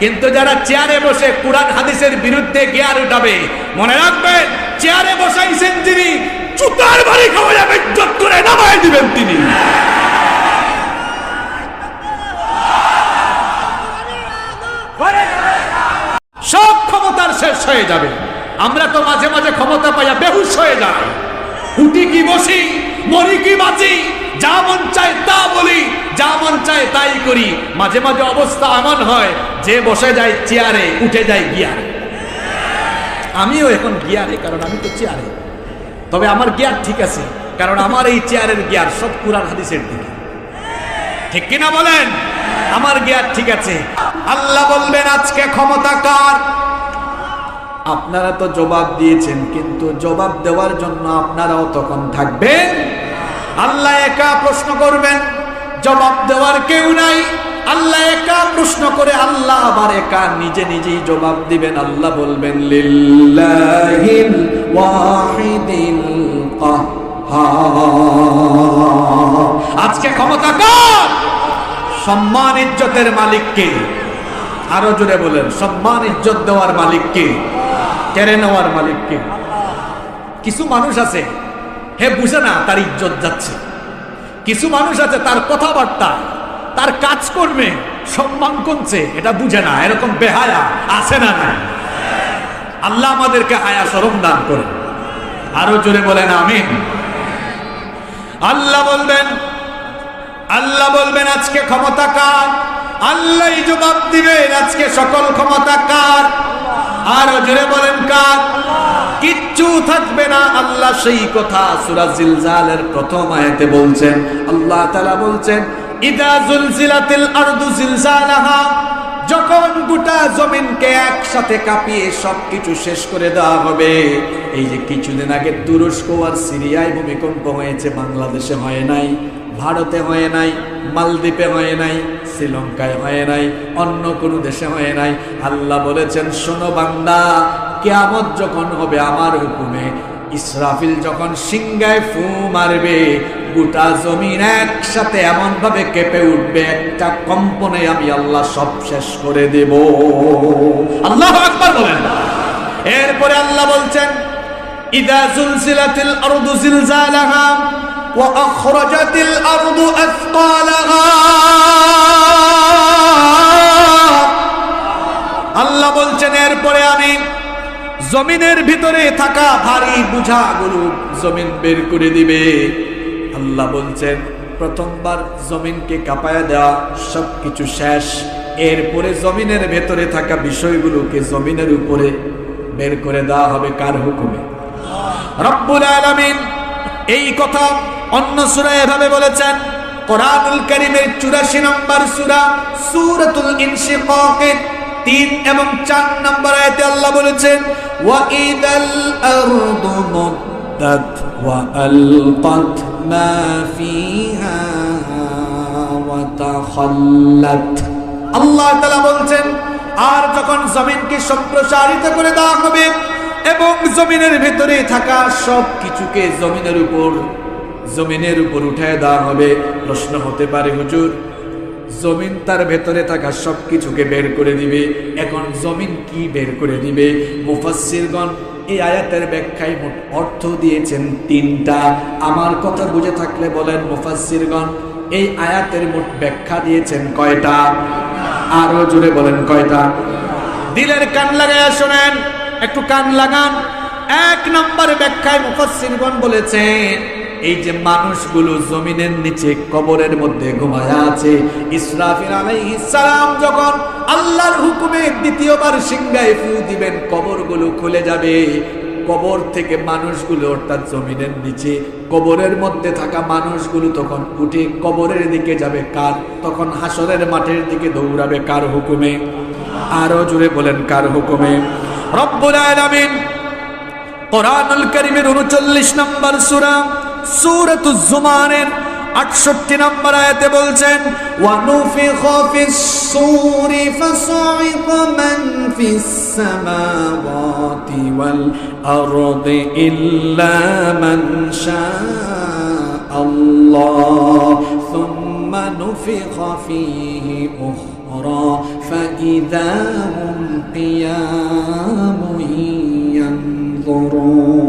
কিন্তু যারা চেয়ারে বসে কোরআন হাদিসের বিরুদ্ধে গিয়ার উঠাবে, মনে রাখবেন চেয়ারে বসাইছেন যিনি চুতার বাড়ি খাওয়া যাবে, ইজ্জত করে নামায় দিবেন তিনি। সব ক্ষমতার শেষ হয়ে যাবে। আমরা তো মাঝে মাঝে ক্ষমতা পাইয়া বেহুশ হয়ে যাই। উঠি কি বসি, মরি কি বাঁচি, যা মন চায় তা বলি, যা মন চায় তাই করি। মাঝে মাঝে অবস্থা এমন হয় যে বসে যায় চেয়ারে, উঠে যায় গিয়ারে। আমিও এখন গিয়ারে, কারণ আমি তো চেয়ারে। তবে আমার গিয়ার ঠিক আছে, কারণ আমার এই চেয়ারের গিয়ার সব কুরআন হাদিসের দিকে। ঠিক কিনা বলেন? আমার জ্ঞান ঠিক আছে। আল্লাহ বলবেন, আজকে ক্ষমতা কার? আপনারা তো জবাব দিয়েছেন, কিন্তু জবাব দেওয়ার জন্য আপনারাও তখন থাকবেন। আল্লাহ একা প্রশ্ন করবেন, জবাব দেওয়ার কেউ নাই। আল্লাহ একা প্রশ্ন করে আল্লাহ আবার একা নিজে নিজেই জবাব দিবেন। আল্লাহ বলবেন আজকে ক্ষমতা কার? সম্মান ইজ্জতের মালিককে আরও জোরে বলেন, সম্মান ইজ্জত দেওয়ার মালিককে কেড়ে নেওয়ার মালিককে কিছু মানুষ আছে, হে বুঝে না তার ইজ্জত যাচ্ছে। কিছু মানুষ আছে তার কথাবার্তা তার কাজ করবে, সম্মান কমছে এটা বুঝে না, এরকম বেহায়া আছে না না আল্লাহ আমাদেরকে হায়া সরম দান করে। আরও জোরে বলেন আমি আল্লাহ বলবেন আল্লাহ বলবেন, আজকে ক্ষমতা কার? আল্লাহ জবাব দিবেন, আজকে সকল ক্ষমতা কার? আর জোরে বলেন কার? কিচ্ছু থাকবে না, আল্লাহ সেই কথা সূরা জিলজালের প্রথম আয়াতে বলছেন। আল্লাহ তালা বলছেন যখন গোটা জমিনকে একসাথে কাঁপিয়ে সবকিছু শেষ করে দেওয়া হবে, এই যে কিছুদিন আগে তুরস্ক আর সিরিয়ায় ভূমিকম্প হয়েছে, বাংলাদেশে হয় নাই, ভারতে হয় নাই, মালদ্বীপে হয় নাই, শ্রীলঙ্কায় হয় নাই, অন্য কোনো দেশে হয় নাই। আল্লাহ বলেছেন, শোনো বান্দা, কেয়ামত যখন হবে আমার হুকুমে, ইসরাফিল যখন সিংগায় ফু মারবে গোটা জমিন একসাথে এমন ভাবে কেঁপে উঠবে, একটা কম্পনে আমি আল্লাহ সব শেষ করে দেব। আল্লাহ আকবার বলেন। এরপরে আল্লাহ বলছেন, ইদা আল্লাহ বলছেন, এরপরে আমি জমিনের ভিতরে থাকা ভারী বুঝাগুলো জমিন বের করে দিবে। আল্লাহ বলছেন, প্রথমবার জমিনকে কাঁপায়া দেওয়া সবকিছু শেষ। এরপরে জমিনের ভেতরে থাকা বিষয়গুলোকে জমিনের উপরে বের করে দেওয়া হবে কার হুকুমে? রব্বুল আলামিন এই কথা অন্য সূরা এভাবে বলেছেন, কোরআনুল কারীমের 84 নম্বর সূরা সূরাতুল ইনশিকাকের তিন এবং চার নম্বর আয়াতে আল্লাহ বলেছেন, ওয়া ইদাল আরদু আলকাত মা ফিহা ওয়া তাখাল্লাত আল্লাহ তাআলা বলছেন, আর যখন জমিনকে সম্প্রসারিত করে দেওয়া হবে এবং জমিনের ভিতরে থাকা সব কিছুকে জমিনের উপর জমিনের উপর উঠায় দেওয়া হবে, প্রশ্ন হতে পারে, হুজুর, জমিন তার ভেতরে থাকা সব কিছুকে বের করে দিবে, এখন জমিন কি বের করে দিবে? মুফাসসিরগণ এই আয়াতের ব্যাখ্যায় অর্থ দিয়েছেন তিনটা। আমার কথা বুঝে থাকলে বলেন মুফাসসিরগণ, এই আয়াতের মোট ব্যাখ্যা দিয়েছেন কয়টা? আরও জোরে বলেন কয়টা? দিলের কান লাগাইয়া শোনেন, একটু কান লাগান। এক নম্বর ব্যাখ্যায় মুফাসসিরগণ বলেছেন এই যে মানুষগুলো জমিনের নিচে কবরের মধ্যে ঘুমায়া আছে, ইসরাফিল আলাইহিস সালাম যখন আল্লাহর হুকুমে দ্বিতীয়বার সিংহায় ফু দিবেন, কবরগুলো খুলে যাবে। কবর থেকে মানুষগুলো অর্থাৎ জমিনের নিচে, কবরের মধ্যে থাকা মানুষগুলো তখন উঠে কবরের দিকে যাবে। কার? তখন হাসরের মাঠের দিকে দৌড়াবে। কার হুকুমে? আরও জুড়ে বলেন, কার হুকুমে? রব্বুল আলামিন কোরআনুল কারীমের 39 নম্বর সূরা, সূরাতুজ জুমারের 68 নম্বর আয়াতে বলছেন ওয়া নুফিখা ফিস সূরি ফাসাইকা মান ফিস সামাওয়াতি ওয়াল আরদি ইল্লা মান শাআ আল্লাহ ثم نفخ فيه أخرى القمر فإذا هم قيام ينظرون